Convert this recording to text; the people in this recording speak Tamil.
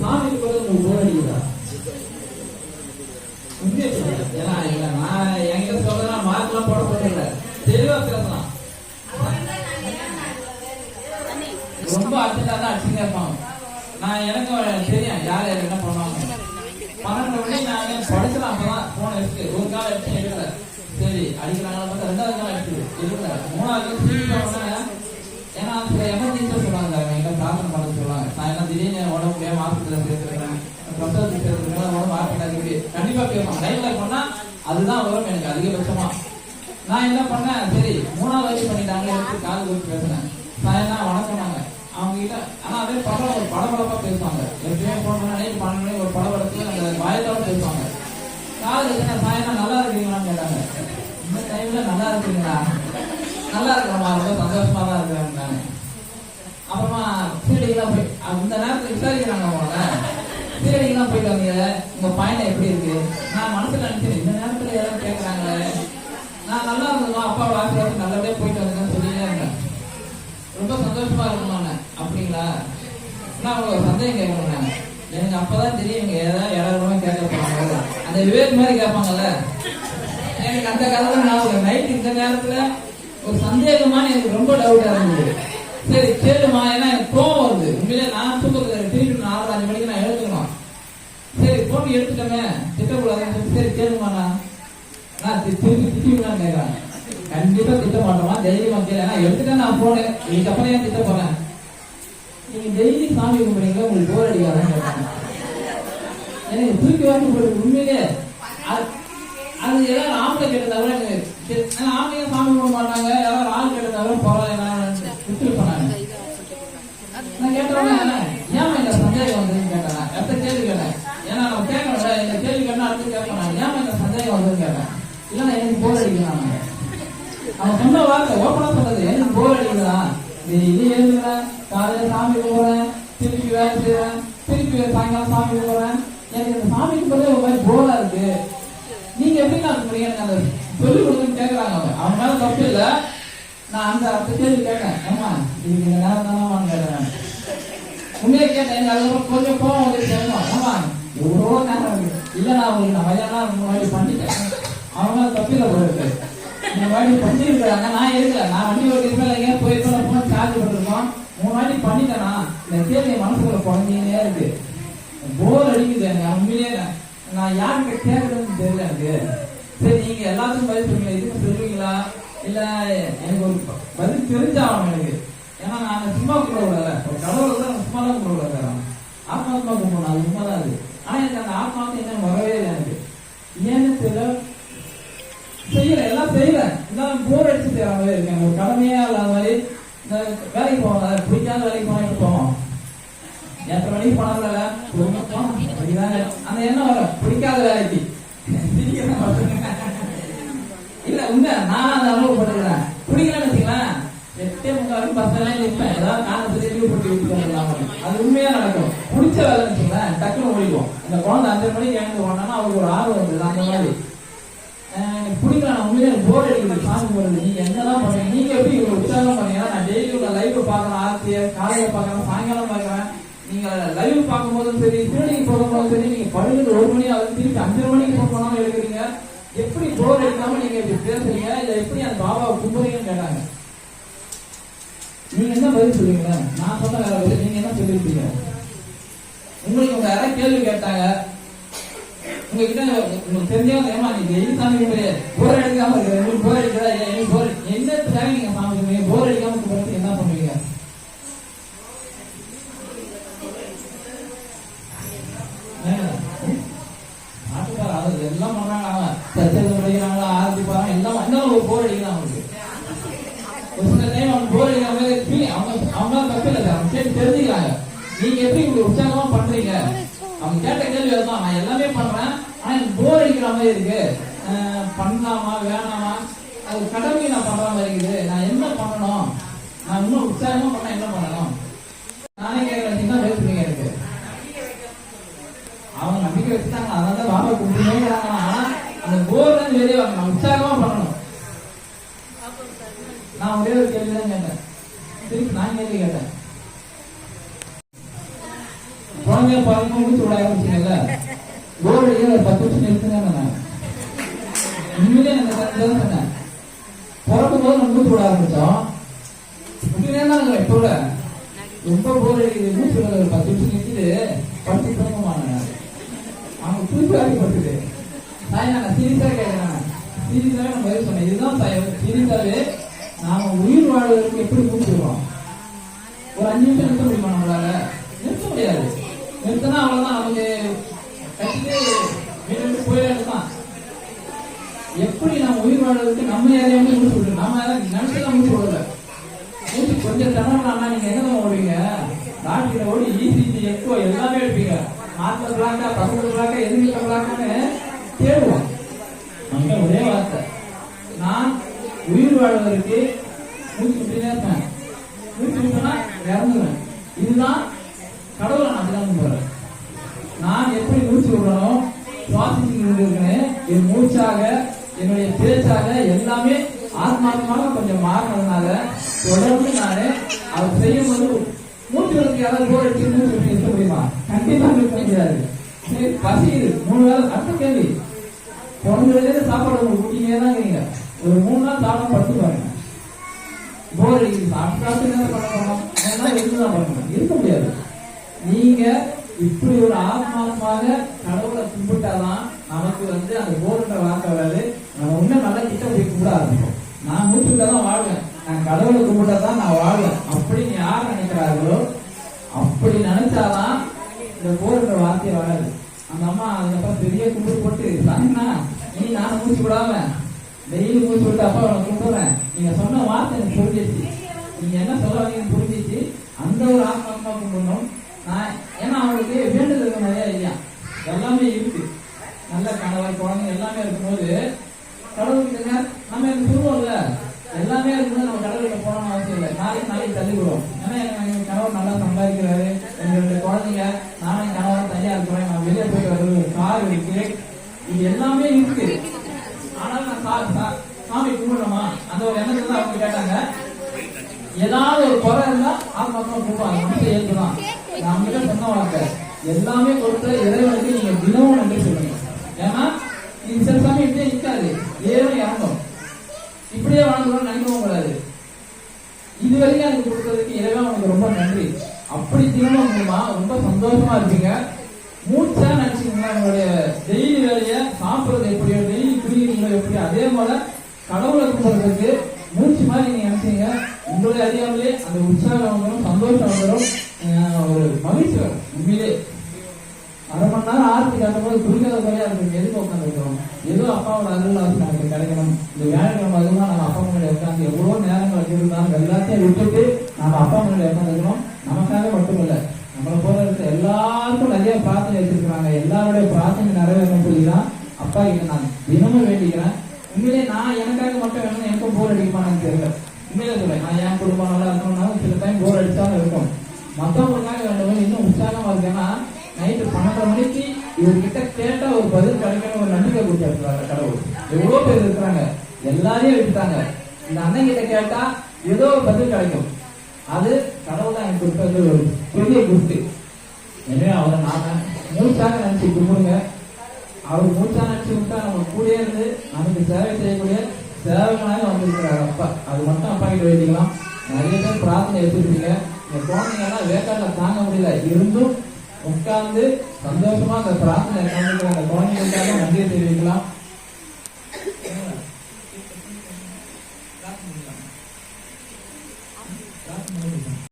சாமி கூட உங்களுக்கு போர் அடிக்குதா உண்மையை சொல்லுங்க. ஏன்னா இல்ல, நான் எங்க சொல்றேன்னா மார்க்லாம் போட போறதில்ல தெளிவா பேசலாம் ரொம்ப அர்ஜென்டா தான் அடிச்சுட்டே இருப்பாங்க நான் எனக்கு தெரியும் யார் என்ன பண்ணுவாங்க பன்னெண்டு மணி நான் படிச்சலாம் அப்பதான் போன் எடுத்து ஒரு கால் எடுத்து எடுக்கல. சரி அடிக்கிறாங்களா பார்த்தா ரெண்டாவது கால் எடுத்து. எடுக்கல. மூணாவது திருப்பி உடனே ஏன்னா சில எமர்ஜென்சியா சொல்லுவாங்க எங்க பிரார்த்தனை பண்ண சொல்லுவாங்க நான் என்ன திடீர்னு உடம்பு முடியாம ஹாஸ்பிட்டல் சேர்த்துருக்கேன் பிரசவத்துக்கு சேர்த்துருக்கேன் உடம்பு ஹாஸ்பிட்டல் அடிக்கடி கண்டிப்பா கேட்பாங்க லைஃப்ல போனா அதுதான் வரும் எனக்கு அதிகபட்சமா. நான் என்ன பண்ணேன்? சரி மூணாவது வயசு பண்ணிட்டாங்க எடுத்து காது கொடுத்து பேசினேன். நான் என்ன அவங்க கிட்ட ஆனா அதே படம் ஒரு படபடப்பா பேசுவாங்க. எப்பயுமே போன நைட்டு பன்னெண்டு மணி ஒரு படபடத்துல அந்த வாயத்தோட பேசுவாங்க. காது என்ன சாயந்தரம் நல்லா இருக்கீங்களான்னு கேட்டாங்க. இந்த டைம்ல நல்லா இருக்கீங்களா? நல்லா இருக்கிறமா ரொம்ப சந்தோஷமா தான் இருக்கிறாங்க அப்புறமா சீரடிக்கெல்லாம் போய் அந்த நேரத்தில் விசாரிக்கிறாங்க அவங்கள எல்லாம் போயிட்டாங்க. உங்க பாயிண்ட் எப்படி இருக்கு? நான் மனசுல நினைச்சேன் இந்த நேரத்துல யாரும் கேட்கறாங்க நான் நல்லா இருந்தோம் அப்பாவோட ஆசீர்வாதம் நல்லபடியா போயிட்டு வந்தேன்னு சொல்லிட்டே இருந்தேன். ரொம்ப சந்தோஷமா இருக்கணும் அப்படிங்களா? நான் உங்களுக்கு சந்தேகம் கேட்கணும் எனக்கு அப்பதான் தெரியும் ஏதாவது யாராவது கேட்க போறாங்க அந்த விவேக் மாதிரி கேட்பாங்கல்ல? எனக்கு அந்த கதை நான் நைட் இந்த நேரத்துல ஒரு சந்தேகமான எனக்கு ரொம்ப டவுட்டா இருந்தது. சரி கேளுமா ஏன்னா எனக்கு கோவம் வருது உண்மையிலே நான் தூக்கத்துல திருப்பி நாலு அஞ்சு மணிக்கு நான் எழுதுக்கணும் சரி போன் எடுத்துட்டோமே திட்டக்கூடாதுன்னு சொல்லி சரி கேளுமா நான் நான் தி- திருப்பி திட்டிவிடலான்னு கேட்கறேன் கண்டிப்பா திட்ட மாட்டோமா தைரியமா கேளு. ஏன்னா எடுத்துட்டேன் நான் போனேன். இதுக்கப்புறம் ஏன் திட்ட போறேன் நீங்க டெய்லி சாமி கும்பிடுறீங்களா? உங்களுக்கு போர் அடிக்காதான்னு எனக்கு தூக்கி வாங்கி போடுறது உண்மையிலே? அது அது ஏதாவது ஆம்பளை கேட்டதா கூட எனக்கு தெரி- ஆம்பளைங்க சாமி கும்பிட மாட்டாங்க? யாராவது ஆள் கேட்டதா கூட பரவாயில்ல விட்டு பண்ணாங்க நான் கேட்டவங்க ஏன் இந்த சந்தேகம் ஓப்பனா சொல்றது எனக்கு போர் அடிக்குதா டெய்லி எழுதுறேன் காலையில சாமி கும்பிடுறேன். திருப்பி வேலை செய்யறேன் திருப்பி சாயங்காலம் சாமி கும்பிடுறேன். எனக்கு இந்த சாமி கும்பிடுறதே ஒரு மாதிரி போரா இருக்கு. நீங்க எப்படி நான் கும்பிடுறீங்க எனக்கு அந்த சொல்லி கொடுக்குன்னு கேட்கறாங்க அவங்க. அவங்க மேல தப்பு இல்ல. நான் அந்த அடுத்த கேள்வி கேட்டேன் ஏமா இதுக்கு இந்த நேரம் தானே கேட்டேன் உண்மையை கேட்டேன். எனக்கு அதுக்கப்புறம் கொஞ்சம் கோவம் வந்து கேட்கணும் ஆமா எவ்வளோ நேரம் இருக்கு. இல்ல நான் உங்களுக்கு நான் மதியானம் முன்னாடி பண்ணிட்டேன். அவங்க தப்பில போயிருக்கு இந்த வாட்டி பண்ணிருக்காங்க நான் இருக்கல. நான் வண்டி ஓட்டிருப்பேன் எங்கேயா போயிருப்பேன் போன சார்ஜ் பண்ணிருக்கோம் மூணு வாட்டி பண்ணிட்டேனா இந்த கேள்வி என் மனசுக்குள்ள குழந்தைங்களே இருக்கு. போர் அடிக்குது எனக்கு உண்மையிலே நான் யாருக்கு கேட்கறதுன்னு தெரியல எனக்கு. சரி நீங்க எல்லாத்துக்கும் பதில் சொல்லுங்க. இதுக்கு சொல்லுவீங்களா? இல்ல எனக்கு ஒரு பதில் தெரிஞ்சாகணும் எனக்கு. ஏன்னா நான் சும்மா கூட விடல ஒரு கடவுள் கூட நான் சும்மா தான் கூட விடல ஆத்மாத்மா கும்பிடணும் அது உண்மைதான் அது. ஆனா எனக்கு அந்த ஆத்மாவுக்கு என்ன வரவே இல்லை எனக்கு. ஏன்னு தெரியல. செய்யறேன் செய்யறேன் போர் அடிச்சு செய்யற மாதிரி இருக்கேன் ஒரு கடமையா இல்லாத மாதிரி. வேலைக்கு போவோம் பிடிக்காத வேலைக்கு போனா போவோம்? எத்தனை மணிக்கு போனால அந்த எண்ணம் வர பிடிக்காத வேலைக்கு. இல்ல உண்மை நான் அந்த அனுபவப்பட்டுக்கிறேன் பிடிக்கலன்னு வச்சுங்களேன் எட்டே முக்காலும் வரைக்கும் நிற்பேன் ஏதாவது காரணத்தை லீவ் போட்டு வீட்டுக்கு அது உண்மையா நடக்கும். பிடிச்ச வேலைன்னு வச்சுங்களேன் டக்குனு முடிக்கும் இந்த குழந்தை அஞ்சு மணிக்கு எழுந்து போனோம்னா அவருக்கு ஒரு ஆர்வம் இருந்தது அந்த மாதிரி. எனக்கு பிடிக்கல நான் உண்மையிலே போர் அடிக்குது. சாமி போறது நீங்க என்னதான் பண்றீங்க நீங்க எப்படி இவ்வளவு உற்சாகம் பண்ணீங்கன்னா நான் டெய்லி உள்ள லைவ் பாக்குறேன் ஆர்த்திய காலையில பாக்குறேன் சாயங்காலம் பாக்குறேன் நீங்க லைவ் பார்க்கும்போதும் சரி திருடிக்கு போகும்போதும் சரி நீங்க படுகிறது ஒரு மணி ஆகுது திருப்பி அஞ்சரை மணிக்கு போக போனாலும் எடுக்கிறீங்க எப்படி போர் அடிக்காம நீங்க இப்படி பேசுறீங்க? இல்ல எப்படி அந்த பாபாவை கும்புறீங்கன்னு கேட்டாங்க. நீங்க என்ன பதில் சொல்லுவீங்க? நான் சொன்ன வேற பதில் நீங்க என்ன சொல்லிருப்பீங்க? உங்களுக்கு உங்க யாராவது கேள்வி கேட்டாங்க உங்ககிட்ட உங்களுக்கு தெரிஞ்சவங்க ஏமா நீங்க எது சாமி போர் அடிக்காம உங்களுக்கு போர் எனக்கு போர் நீங்க சாமி போர் அடிக்காம கும்பிடுறது என்ன பண்ணுவீங்க? எல்லாம் பண்றாங்க அவன் சத்தியத்தை படிக்கிறாங்களா? ஆரத்தி பாருங்க. எல்லாம் ஒரு போர் அவனுக்கு. ஒரு சில டைம் அவன் போர் அடிக்கிற மாதிரி அவங்க தப்பு இல்லை சார். அவங்க கேட்டு தெரிஞ்சுக்கிறாங்க. நீங்க எப்படி இப்படி உற்சாகமா பண்றீங்க? அவங்க கேட்ட கேள்வி அதுதான். நான் எல்லாமே பண்றேன். ஆனா எனக்கு போர் அடிக்கிற மாதிரி இருக்கு. அஹ் பண்ணலாமா வேணாமா? அது கடமை நான் பண்ற மாதிரி இருக்குது. நான் என்ன பண்ணணும்? நான் இன்னும் உற்சாகமா பண்ண என்ன பண்ணணும்? நானே கேட்குறேன் என்ன பேசுறீங்க எனக்கு. அவங்க நம்பிக்கை வச்சுட்டாங்க. அதனால தான் பாபா கும்பிடுறாங்க அந்த போர்ல இருந்து வெளியே வரணும். நான் உற்சாகமா பண்ணணும். நான் ஒரே ஒரு கேள்வி தான் கேட்டேன். திருப்பி நான் கேள்வி கேட்டேன். போன குழந்தைய பாருங்க மூச்சு ஆரம்பிச்சீங்கல்ல போர் அடிக்க ஒரு பத்து வருஷம் நிறுத்துங்க நான் உண்மையிலே எனக்கு கரெக்டாக தான் பிறக்கும் போது நம்ம மூச்சு விட ஆரம்பிச்சோம் உண்மையிலே தான் இப்போ கூட ரொம்ப போர் அடிக்குது மூச்சு விட ஒரு பத்து வருஷம் நிறுத்திட்டு படுத்து அவங்க புதுசு அறிப்பட்டது நான் சீரியஸா கேட்கிறேன் சீரியஸாவே நான் பதில் சொன்னேன் இதுதான் சாய் சீரியஸாவே நாம உயிர் வாழ்வதற்கு எப்படி கூப்பிடுவோம் ஒரு அஞ்சு நிமிஷம் நிறுத்த முடியுமா நம்ம உயிர் வாழ்வதற்கு நம்ம யாரையாவது மூச்சு விடுறோம் நம்ம யாரும் நினைச்சுதான் மூச்சு விடல மூச்சு கொஞ்சம் திணறலாம்னா நீங்க என்ன ஓடுவீங்க டாக்டர் ஓடி இசிஜி எக்கோ எல்லாமே எடுப்பீங்க. நாற்பது பிளாக்கா பத்தொன்பது பிளாக்கா எதுக்கு பிளாக்கான்னு தேடுவோம். அங்க ஒரே வார்த்தை. நான் உயிர் வாழ்வதற்கு மூச்சு விட்டுனே இருப்பேன். மூச்சு விட்டனா இறந்துருவேன். இதுதான் கடவுளை நான் அப்படிதான் போறேன் நான் எப்படி மூச்சு விடணும்? சுவாசிச்சு இருக்கிறேன் என் மூச்சாக என்னுடைய பேச்சாக எல்லாமே ஆத்மார்த்தமாக கொஞ்சம் மாறினதுனால தொடர்ந்து நானே அவர் செய்யும் போது மூச்சு விடுறதுக்கு யாராவது போர் அடிச்சு மூச்சு விட்டு இருக்க முடியுமா? கண்டிப்பா இருக்க முடியாது. சரி பசியுது மூணு வேலை அடுத்த கேள்வி. பொண்ணுலேருந்து சாப்பாடு உங்களுக்கு குட்டிங்கே தான் இருக்கீங்க. ஒரு மூணு நாள் சாப்பிட படுத்து பாருங்க. போர் அடிக்குது. சாப்பிட்டு என்ன பண்ணணும் போறோம் ஏன்னா பண்ணணும் இருக்க முடியாது. நீங்க இப்படி ஒரு ஆத்மாத்மாக கடவுளை கும்பிட்டாதான் நமக்கு வந்து அந்த போர்ன்ற வார்த்தை வராது. நம்ம இன்னும் நல்லா கிட்ட போய் கூடாது ஆரம்பிப்போம் நான் மூச்சு தான் வாழ்வேன். நான் கடவுளை கும்பிட்டா தான் நான் வாழ்வேன். அப்படின்னு யார் நினைக்கிறார்களோ அப்படி நினைச்சாதான் இந்த போர்ன்ற வார்த்தையை வராது. அந்த அம்மா அதுக்கப்புறம் பெரிய கும்பிடு போட்டு சாமிண்ணா நீ நானும் மூச்சு விடாம டெய்லி மூச்சு விட்டு அப்பா அவனை கும்பிடுறேன். நீங்க சொன்ன வார்த்தை எனக்கு புரிஞ்சிச்சு நீங்க என்ன சொல்ல வரீங்கன்னு புரிஞ்சிச்சு அந்த ஒரு ஆத்மாத்மா கும்பிடணும். நான் ஏன்னா அவனுக்கு வேண்டுதல் நிறைய இல்லையா? எல்லாமே இருக்கு. நல்ல கணவர் குழந்தை எல்லாமே இருக்கும்போது கடவுளுக்கு நம்ம எனக்கு சொல்லுவோம்ல எல்லாமே இருக்கும்போது நம்ம கடவுள்கிட்ட போகணும்னு அவசியம் இல்லை. நாளைக்கு நாளைக்கு தள்ளி விடுவோம் ஏன்னா எனக்கு கணவர் நல்லா சம்பாதிக்கிறாரு. எங்க ரெண்டு குழந்தைங்க நானும் என் கணவன் தனியா இருக்கிறேன் நான் வெளியே போய் வர்றது ஒரு கார் இருக்கு. இது எல்லாமே இருக்கு. ஆனால் நான் சார் சாமி கும்பிடணுமா? அந்த ஒரு எண்ணத்துல தான் அவங்க கேட்டாங்க. ஏதாவது ஒரு குறை இருந்தா ஆத்மாத்மா கொடுப்பாங்க மனுஷ இயல்பு நான் கிட்ட சொன்ன வார்த்தை எல்லாமே கொடுத்த இறைவனுக்கு நீங்க தினமும் நன்றி சொல்லுங்க ஏன்னா இது சில சமயம் வரைக்கும் எனக்கு கொடுத்ததுக்கு இறைவன் உனக்கு ரொம்ப நன்றி. அப்படி தினமும் மூலமா ரொம்ப சந்தோஷமா இருப்பீங்க. மூச்சா நினைச்சீங்கன்னா உங்களுடைய டெய்லி வேலையை சாப்பிடுறது எப்படியோ டெய்லி குடிக்கிறீங்களோ எப்படி அதே போல கடவுளை கும்பிடுறதுக்கு மூச்சு மாதிரி நீங்க நினைச்சீங்க. உங்களுடைய அறியாமலே அந்த உற்சாகம் வந்துடும் சந்தோஷம் வந்துடும் ஒரு மகிழ்ச்சி வரும் உண்மையிலே. அரை மணி நேரம் ஆரத்தி காட்டும்போது குடிக்காத குறையா இருக்கு எதுக்கு உட்காந்துருக்கோம் ஏதோ அப்பாவோட அருள் நமக்கு கிடைக்கணும். இந்த வியாழக்கிழமை அதுமா நம்ம அப்பா முன்னாடி உட்காந்து எவ்வளவு நேரம் இருந்தாலும் எல்லாத்தையும் விட்டுட்டு நம்ம அப்பா அம்மா உட்காந்துருக்கணும் நமக்காக மட்டுமில்ல நம்மளை போல இருக்க எல்லாருக்கும் நிறைய பிரார்த்தனை வச்சிருக்காங்க எல்லாருடைய பிரார்த்தனை நிறைவேறணும் சொல்லி தான் அப்பா கிட்ட நான் தினமும் வேண்டிக்கிறேன். உண்மையிலே நான் எனக்காக மட்டும் வேணும் எனக்கும் போர் அடிக்குமான்னு தெரியல. உண்மையிலே சொல்றேன் நான் என் குடும்பம் நல்லா இருக்கணும்னாலும் சில டைம் போர் அடிச்சாலும் இருக்கும். மத்தவங்களுக்காக வேண்டும் இன்னும் உற்சாகமா இருக்கேன்னா நைட்டு பன்னெண்டரை மணிக்கு இவர்கிட்ட கேட்டா ஒரு பதில் கிடைக்கணும் ஒரு நம்பிக்கை கொடுத்துருக்காங்க கடவுள். எவ்வளோ பேர் இருக்கிறாங்க. எல்லாரையும் விட்டுட்டாங்க. இந்த அண்ணன் கிட்ட கேட்டா ஏதோ ஒரு பதில் கிடைக்கும். அது கடவுள் தான் எனக்கு கொடுத்தது ஒரு பெரிய குஃப்ட் எனவே அவரை நான் மூச்சாக நினைச்சு கும்பிடுங்க. அவர் மூச்சா நினைச்சு விட்டா நம்ம கூடயே இருந்து நமக்கு சேவை செய்யக்கூடிய சேவகனாக வந்திருக்கிறார் அப்பா. அது மட்டும் அப்பா கிட்ட வேண்டிக்கலாம் நிறைய பேர் பிரார்த்தனை வச்சிருக்கீங்க இந்த குழந்தைங்க வேக்காட்டில் தாங்க முடியல. இருந்தும் உட்கார்ந்து சந்தோஷமா அந்த பிரார்த்தனை கலந்துக்கிற அந்த குழந்தைகளுக்காக நன்றியை தெரிவிக்கலாம்.